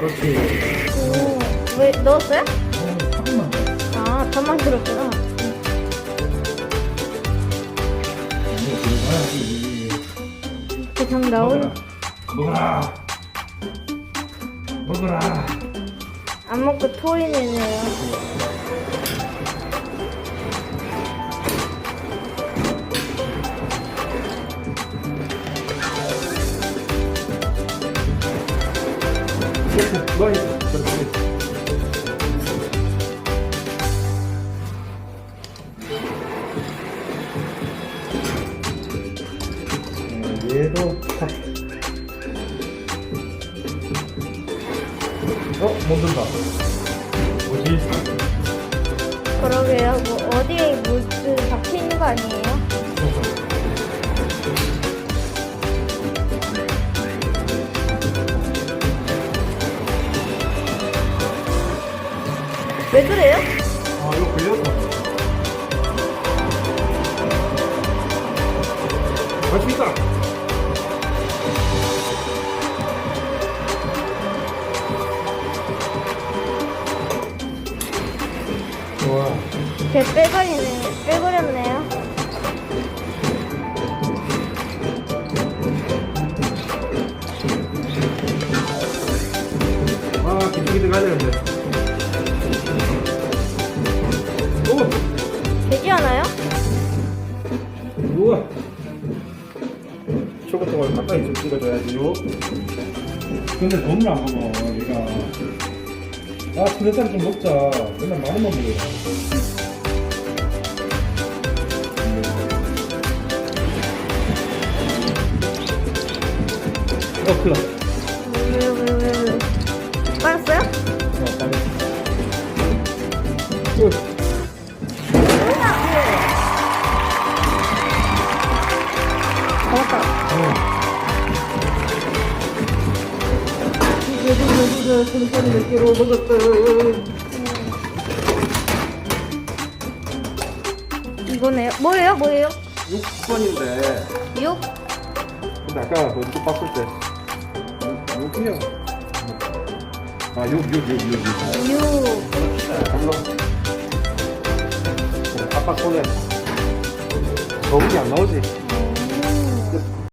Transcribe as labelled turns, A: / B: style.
A: 그렇지. 오, 왜 넣었어요?
B: 어, 조금만.
A: 아, 반만 들었구나. 음.
B: 이거 들어가야지.
A: 그냥 나오는
B: 먹어라. 먹어라.
A: 안 먹고 토이네요.
B: 얘도 탁. 어, 못 든다. 뭐지?
A: 그러게요. 뭐, 어디에 물들 박혀 있는 거 아니에요? 왜 그래요?
B: 아, 이거 걸렸어. 할수 있다. 좋아.
A: 제 빼버리네, 빼버렸네요.
B: 아, 기둥이 들어가야 되는데. 오!
A: 되지 않아요?
B: 우와! 초고통을 가까이 좀 찍어줘야지요. 근데 돈을 안 먹어, 얘가. 아, 트레살 좀 먹자. 맨날 많은 만 먹어. 어, 큰일 났다. 천천히 몇 개로 먹었다.
A: 이거네요. 뭐예요? 뭐예요?
B: 6번인데.
A: 6?
B: 근데 아까 그 누구 봤을 때 6이요. 아, 6, 6, 6, 6, 6.
A: 6.
B: 별로. 아빠 손에 거울이 안 나오지?